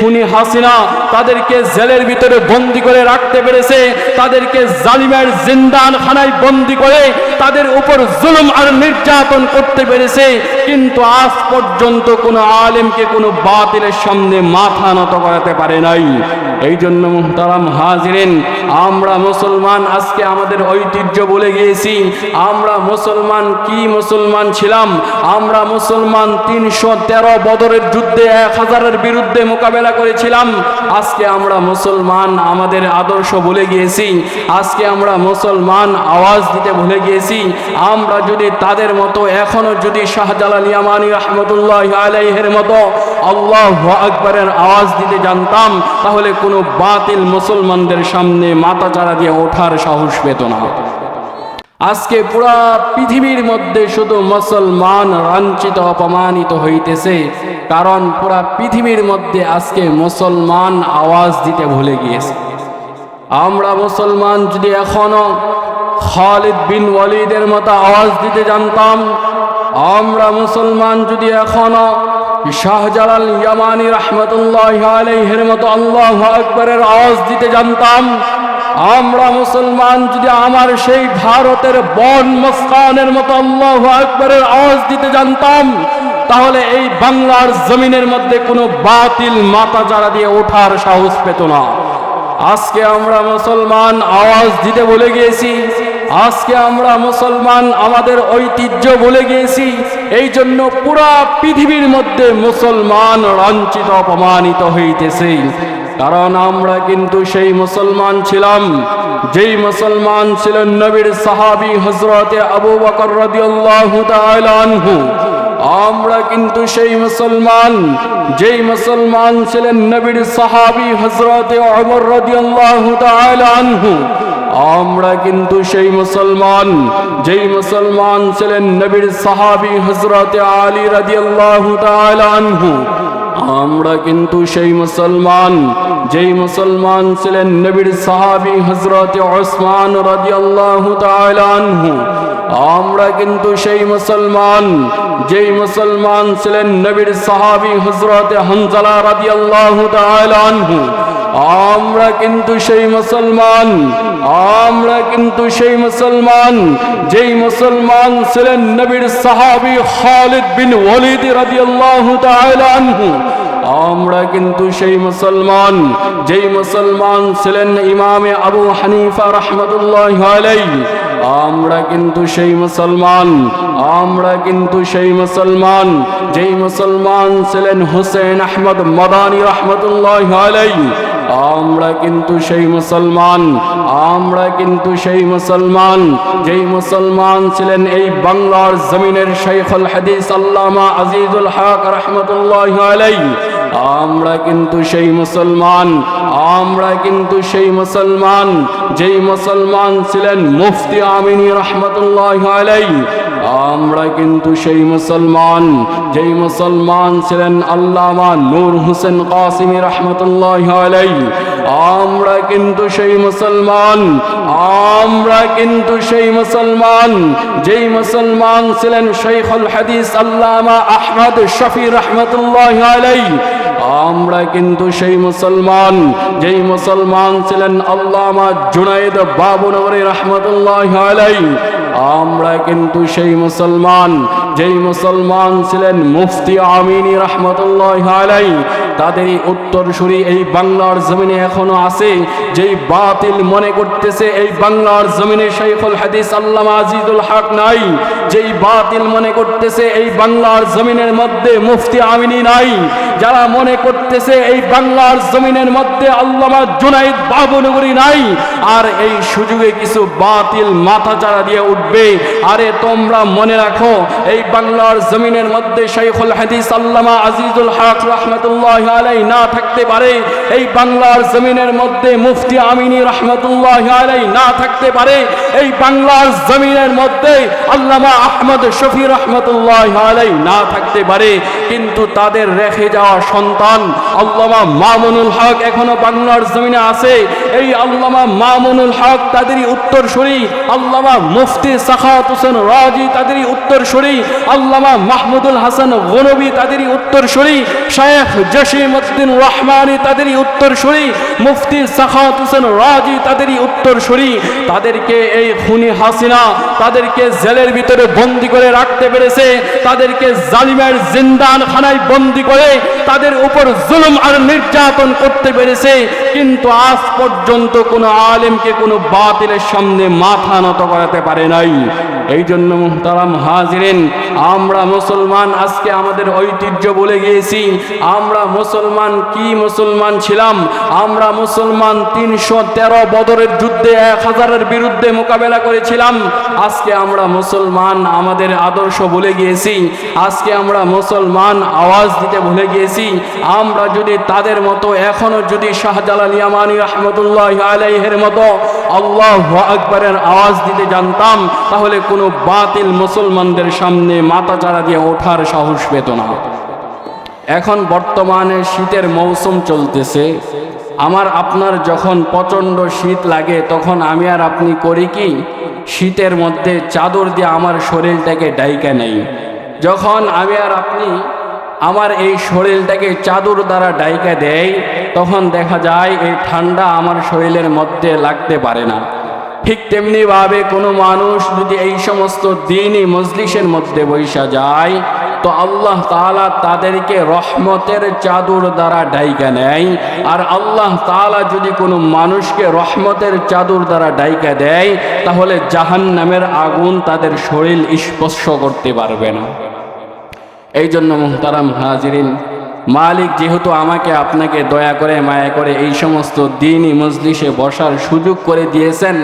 খুনি হাসিনা তাদেরকে জেলের ভিতরে বন্দি করে রাখতে পেরেছে, তাদেরকে জালিমের জিন্দান খানায় বন্দি করে তাদের উপর জুলুম আর নির্যাতন করতে পেরেছে। কিন্তু আজ পর্যন্ত কোনো আলেমকে কোনো বাতিলের সামনে মাথা নত করাতে পারে নাই। এই জন্য মুহতারাম হাজিরেন, আমরা মুসলমান, আজকে আমাদের ঐতিহ্য বলে গিয়েছি, আমরা মুসলমান কি মুসলমান ছিলাম? আমরা মুসলমান তিনশো তেরো বদরের যুদ্ধে এক হাজারের বিরুদ্ধে মোকাবেলা করেছিলাম। আজকে আমরা মুসলমান আমাদের আদর্শ বলে গিয়েছি। আজকে আমরা মুসলমান আওয়াজ দিতে ভুলে গিয়েছি। আমরা যদি তাদের মতো, এখনও যদি শাহজালাল ইয়ামানি রহমতুল্লাহ আলাইহের মতো আল্লাহ আকবরের আওয়াজ দিতে জানতাম, তাহলে কোনো বাতিল মুসলমানদের সামনে মাথা চারা দিয়ে ওঠার সাহস পেত না। আজকে পুরা পৃথিবীর মধ্যে শুধু মুসলমান লাঞ্ছিত অপমানিত হইতেছে, কারণ পুরা পৃথিবীর মধ্যে আজকে মুসলমান আওয়াজ দিতে ভুলে গিয়েছে। আমরা মুসলমান যদি এখনও খালিদ বিন ওয়ালিদের মতো আওয়াজ দিতে জানতাম, আমরা মুসলমান যদি এখনও শাহজালাল ইয়ামানি রহমতুল্লাহ আলাইহের মতো আল্লাহ আকবরের আওয়াজ দিতে জানতাম, আমরা মুসলমান যদি আমার সেই ভারতের বন মস্কানের মতো আল্লাহ আকবরের আওয়াজ দিতে জানতাম, তাহলে এই বাংলার জমিনের মধ্যে কোনো বাতিল মাথা যারা দিয়ে ওঠার সাহস পেত না। আজকে আমরা মুসলমান আওয়াজ দিতে বলে গিয়েছি। আজকে আমরা মুসলমান আমাদের ঐতিহ্য বলে গিয়েছি। এই জন্য পুরা পৃথিবীর মধ্যে মুসলমান লাঞ্ছিত অপমানিত হইতেছে। কারণ আমরা কিন্তু সেই মুসলমান ছিলাম। যেই মুসলমান ছিলেন নবীর সাহাবি হজরতে আবু বকর আনহু। আমরা কিন্তু সেই মুসলমান। যেই মুসলমান ছিলেন নবীর সাহাবি হজরতে অমর রাদিয়াল্লাহু তাআলা আনহু। আমরা কিন্তু সেই মুসলমান, যেই মুসলমান ছিলেন নবীর সাহাবি হজরত আলী রাদিয়াল্লাহু তাআলা আনহু, আমরা কিন্তু সেই মুসলমান, যেই মুসলমান ছিলেন নবীর সাহাবি হজরত ওসমান রাদিয়াল্লাহু তাআলা আমরা কিন্তু সেই মুসলমান, যেই মুসলমান ছিলেন নবীর সাহাবি হজরত হানজালা রাদিয়াল্লাহু তাআলা আনহু। আমরা কিন্তু সেই মুসলমান, আমরা কিন্তু সেই মুসলমান, যেই মুসলমান ছিলেন নবীর সাহাবি খালিদ বিন ওয়ালিদ রাদিয়াল্লাহু তাআলা আনহু। আমরা কিন্তু সেই মুসলমান, যেই মুসলমান ছিলেন ইমামে আবু হানিফা রহমতুল্লাহ আমরা কিন্তু সেই মুসলমান, আমরা কিন্তু সেই মুসলমান, যেই মুসলমান ছিলেন হুসেন আহমদ মদানী রহমতুল্লাহ আলাইহি আমরা কিন্তু সেই মুসলমান, আমরা কিন্তু সেই মুসলমান, যেই মুসলমান ছিলেন এই বাংলার জমিনের শেখুল হাদিস আল্লামা আজিজুল হক রহমতুল্লাহ আলাইহি, আমরা কিন্তু সেই মুসলমান, আমরা কিন্তু সেই মুসলমান, যেই মুসলমান ছিলেন মুফতি আমিনী রহমতুল্লাহ আলাইহি আমরা কিন্তু সেই মুসলমান, যেই মুসলমান ছিলেন আল্লামা নূর হোসেন কাসিমি রহমতুল্লাহ আলাইহি। আমরা কিন্তু সেই মুসলমান, আমরা কিন্তু সেই মুসলমান, যেই মুসলমান ছিলেন শেখুল হাদিস আল্লামা আহমদ শফি রহমতুল্লাহ আলাইহি। আমরা কিন্তু সেই মুসলমান, যেই মুসলমান ছিলেন আল্লামা জুনাইদ বাবুনগরী রহমতুল্লাহ আলাইহি, আমরা কিন্তু সেই মুসলমান, যেই মুসলমান ছিলেন মুফতি আমিনী রহমতুল্লাহ আলাই তাদেরই উত্তরসূরি এই বাংলার জমিনে এখনও আছে। যেই বাতিল মনে করতেছে এই বাংলার জমিনে শেখুল হাদিস আল্লামা আজিজুল হক নাই। যেই বাতিল মনে করতেছে এই বাংলার জমিনের মধ্যে মুফতি আমিনী নাই। যারা মনে করতেছে এই বাংলার জমিনের মধ্যে আল্লামা জুনাইদ বাবুনগরী নাই। আর এই সুযোগে কিছু বাতিল মাথা চারা দিয়ে উঠবে। আরে তোমরা মনে রাখো, এই বাংলার জমিনের মধ্যে শেখুল হাদিস আল্লামা আজিজুল হক রহমতুল্লাহ আলাই না থাকতে পারে, এই বাংলার জমিনের মধ্যে মুফতি আমিনী রহমতুল্লাহ আলাই না থাকতে পারে, এই বাংলার জমিনের মধ্যে আল্লামা আহমদ শফি রহমতুল্লাহ আলাই না থাকতে পারে, কিন্তু তাদের রেখে যাওয়া সন্তান আল্লামা মামুনুল হক এখনও বাংলার জমিনে আছে। এই আল্লামা মামুনুল হক তাদেরই উত্তরসূরি, আল্লামা মুফতি সাখাওয়াত হোসেন রাজি তাদেরই উত্তরসূরি, আল্লামা মাহমুদুল হাসান গনবী তাদেরই উত্তরসূরি শেখ জসিম উদ্দিন রহমানি তাদেরই উত্তরসূরি, মুফতি সাখাওয়াত হোসেন রাজি তাদেরই উত্তর উত্তরসূরি। তাদেরকে এই খুনি হাসিনা তাদেরকে জেলের ভিতরে বন্দি করে রাখতে পেরেছে, তাদেরকে জালিমের জিন্দান খানায় বন্দি করে তাদের উপর জুলুম আর নির্যাতন করতে পেরেছে। কিন্তু আজ পর্যন্ত কোনো আলেমকে কোনো বাতিলের সামনে মাথা নত করাতে পারে নাই। এই জন্য মুহতারাম হাজিরেন, আমরা মুসলমান, আজকে আমাদের ঐতিহ্য বলে গিয়েছি, আমরা মুসলমান কি মুসলমান ছিলাম? আমরা মুসলমান তিনশো তেরো বদরের যুদ্ধে এক হাজারের বিরুদ্ধে মোকাবেলা করেছিলাম। আজকে আমরা মুসলমান আমাদের আদর্শ ভুলে গিয়েছি। আজকে আমরা মুসলমান আওয়াজ দিতে ভুলে গিয়েছি। আমরা যদি তাদের মতো, এখনও যদি শাহজালাল ইয়ামানি রহমতুল্লাহ আলাইহের মতো আল্লাহ আকবরের আওয়াজ দিতে জানতাম, তাহলে কোনো বাতিল মুসলমানদের সামনে মাথা চারা দিয়ে ওঠার সাহস পেত না। এখন বর্তমানে শীতের মৌসুম চলতেছে। আমার, আপনার যখন প্রচণ্ড শীত লাগে, তখন আমি আর আপনি করি কি? শীতের মধ্যে চাদর দিয়ে আমার শরীরটাকে ডাইকা নেই। যখন আমি আর আপনি আমার এই শরীরটাকে চাদর দ্বারা ডাইকা দেয়, তখন দেখা যায় এই ঠান্ডা আমার শরীরের মধ্যে লাগতে পারে না। ঠিক তেমনিভাবে কোনো মানুষ যদি এই সমস্ত দিনই মজলিসের মধ্যে বৈশা যায়, তো আল্লাহ তালা তাদেরকে রহমতের চাদর দ্বারা ডাইকা নেয়, আর আল্লাহ তালা যদি কোনো মানুষকে রহমতের চাদর দ্বারা ডাইকা দেয়, তাহলে জাহান্নামের আগুন তাদের শরীর স্পর্শ করতে পারবে না। এই জন্য মুহতারাম হাজিরিন, মালিক যেহেতু আমাকে আপনাকে দয়া করে, মায়া করে এই সমস্ত দিনই মজলিসে বসার সুযোগ করে দিয়েছেন,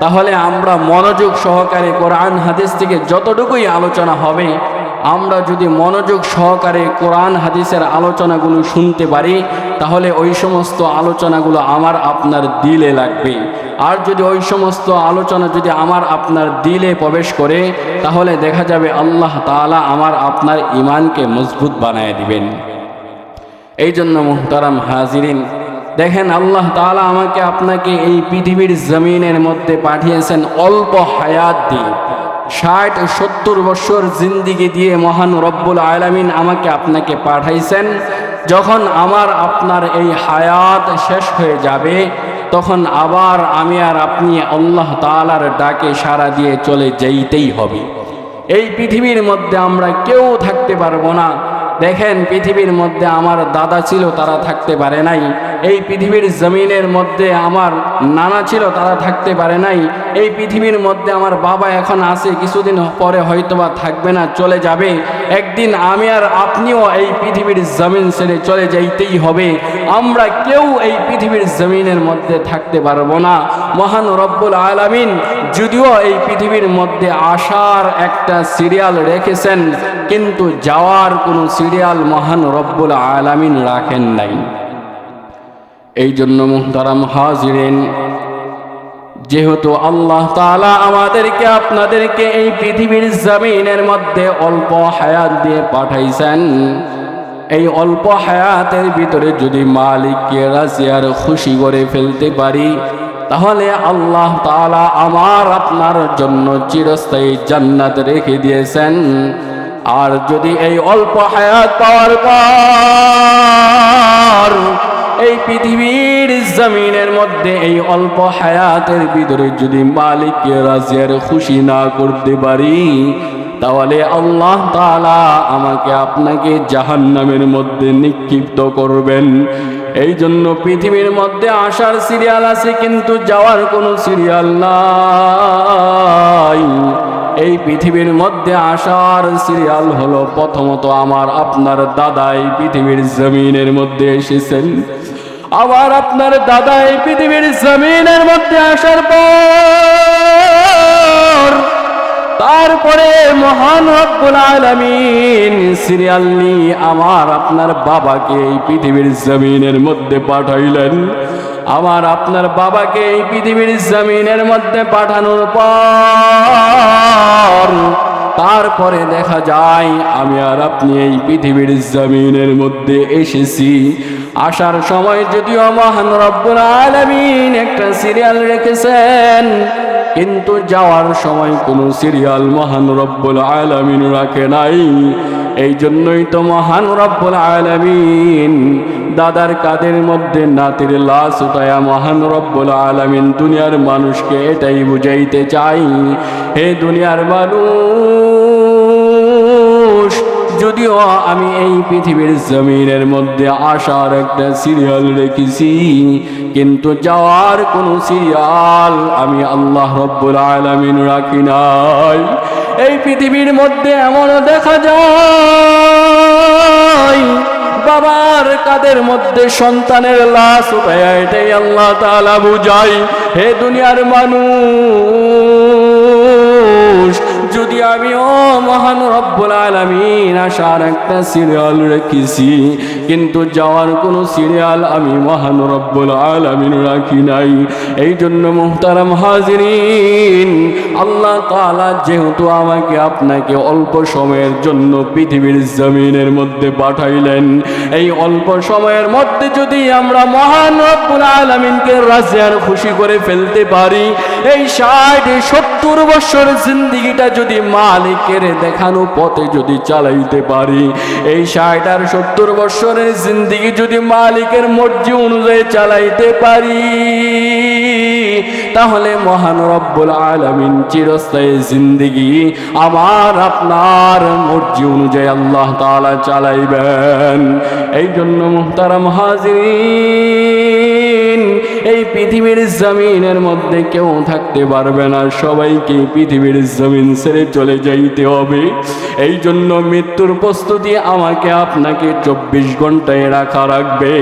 তাহলে আমরা মনোযোগ সহকারে কোরআন, হাদিস থেকে যতটুকুই আলোচনা হবে, আমরা যদি মনোযোগ সহকারে কোরআন, হাদিসের আলোচনাগুলো শুনতে পারি, তাহলে ওই সমস্ত আলোচনাগুলো আমার আপনার দিলে লাগবে। আর যদি ওই সমস্ত আলোচনা যদি আমার আপনার দিলে প্রবেশ করে, তাহলে দেখা যাবে আল্লাহ তাআলা আমার আপনার ইমানকে মজবুত বানায় দিবেন। এই জন্য মুহতারাম হাজিরিন, দেখেন আল্লাহ তালা আমাকে আপনাকে এই পৃথিবীর জমিনের মধ্যে পাঠিয়েছেন অল্প হায়াত দিয়ে। ষাট, সত্তর বছর জিন্দিগি দিয়ে মহান রব্বুল আলামিন আমাকে আপনাকে পাঠাইছেন। যখন আমার আপনার এই হায়াত শেষ হয়ে যাবে তখন আবার আমি আর আপনি আল্লাহ তালার ডাকে সারা দিয়ে চলে যেইতেই হবে। এই পৃথিবীর মধ্যে আমরা কেউ থাকতে পারব না। দেখেন পৃথিবীর মধ্যে আমার দাদা ছিল, তারা থাকতে পারে নাই। এই পৃথিবীর জমিনের মধ্যে আমার নানা ছিল, তারা থাকতে পারে নাই। এই পৃথিবীর মধ্যে আমার বাবা এখন আছে, কিছুদিন পরে হয়তোবা থাকবে না, চলে যাবে। একদিন আমি আর আপনিও এই পৃথিবীর জমিন ছেড়ে চলে যাইতেই হবে। আমরা কেউ এই পৃথিবীর জমিনের মধ্যে থাকতে পারব না। মহান রব্বুল আলামিন, যদিও এই পৃথিবীর মধ্যে আসার একটা সিরিয়াল রেখেছেন কিন্তু যাওয়ার কোনো সিরিয়াল মহান রব্বুল আলামিন রাখেন নাই। এই জন্য মুহতারাম হাজিরেন, যেহেতু আল্লাহ তাআলা আমাদেরকে আপনাদেরকে এই পৃথিবীর জমিনের মধ্যে অল্প হায়াত দিয়ে পাঠাইছেন, এই অল্প হায়াতের ভিতরে যদি মালিককে রাজিয়ার খুশি করে ফেলতে পারি, তাহলে আল্লাহ তাআলা আমার আপনার জন্য চিরস্থায়ী জান্নাত রেখে দিয়েছেন। আর যদি এই অল্প হায়াত পাওয়ার পর এই পৃথিবীর জমিনের মধ্যে এই অল্প হায়াতের ভিতরে যদি মালিককে রাজিয়ার খুশি না করতে পারি, তাহলে আল্লাহ তাআলা আমাকে আপনাকে জাহান্নামের মধ্যে নিক্ষিপ্ত করবেন। এই জন্য পৃথিবীর মধ্যে আসার সিরিয়াল আছে, কিন্তু যাওয়ার কোনো সিরিয়াল নাই। এই পৃথিবীর মধ্যে আসার সিরিয়াল হলো প্রথমত আমার আপনার দাদাই পৃথিবীর জমিনের মধ্যে এসেছেন। আবার আপনার দাদা এই পৃথিবীর জমিনের মধ্যে আসার পর তারপরে মহান রব্বুল আলামিন সিরিয়াল নিয়ে আমার আপনার বাবাকে এই পৃথিবীর জমিনের মধ্যে পাঠাইলেন। আমার আপনার বাবাকে এই পৃথিবীর জমিনের মধ্যে পাঠানোর পর তারপরে দেখা যায়, আমি আর আপনি এই পৃথিবীর জমিনের মধ্যে এসেছি। আসার সময় যদিও মহান রব্বুল আলামিন একটা সিরিয়াল রেখেছেন, কিন্তু যাওয়ার সময় কোনো সিরিয়াল মহান রব্বুল আলামিন রাখে নাই। এই জন্যই তো মহান রব্বুল আলামিন দাদার কাদের মধ্যে নাতির লাশ উঠায়া মহান রব্বুল আলামিন দুনিয়ার মানুষকে এটাই বুঝাইতে চাই, হে দুনিয়ার মানুষ, যদিও আমি এই পৃথিবীর জমিনের মধ্যে আসার একটা সিরিয়াল রেখেছি, কিন্তু যাওয়ার কোনো সিরিয়াল আমি আল্লাহ রব্বুল আলামিন রাখি নাই। এই পৃথিবীর মধ্যে এমন দেখা যায়, বাবার কাদের মধ্যে সন্তানের লাশ উঠে আল্লাহ তালা বুঝাই হে দুনিয়ার মানুষ যদি আমি, ও মহান রব্বুল আলামিন আসার একটা সিরিয়াল রেখেছি। কিন্তু যাওয়ার কোনো সিরিয়াল আমি মহান রব্বুল আলামিন রাখি নাই। এই জন্য মুহতারাম আল্লাহ তাআলা যেহেতু আমাকে আপনাকে অল্প সময়ের জন্য পৃথিবীর জমিনের মধ্যে পাঠাইলেন, এই অল্প সময়ের মধ্যে যদি আমরা মহান রব্বুল আলামিনকে রাজি আর খুশি করে ফেলতে পারি, এই ষাট সত্তর বছর জিন্দিগিটা যদি মালিকের দেখানো পথে যদি চালাইতে পারি, এই ষাট আর সত্তর বছরের জিন্দিগি যদি মালিকের মর্জি অনুযায়ী চালাইতে পারি, তাহলে মহান রব্বুল আলামিন চিরস্থায়ী জিন্দিগি আমার, আপনার মর্জি অনুযায়ী আল্লাহ তালা চালাইবেন। এই জন্য মুহতারাম হাজিরিন এই পৃথিবীর জমিনের মধ্যে কেউ থাকতে পারবে না। সবাইকে পৃথিবীর জমিন ছেড়ে চলে যাইতে হবে। এই জন্য মৃত্যুর প্রস্তুতি আমাকে আপনাকে চব্বিশ ঘন্টায় রাখা রাখবে।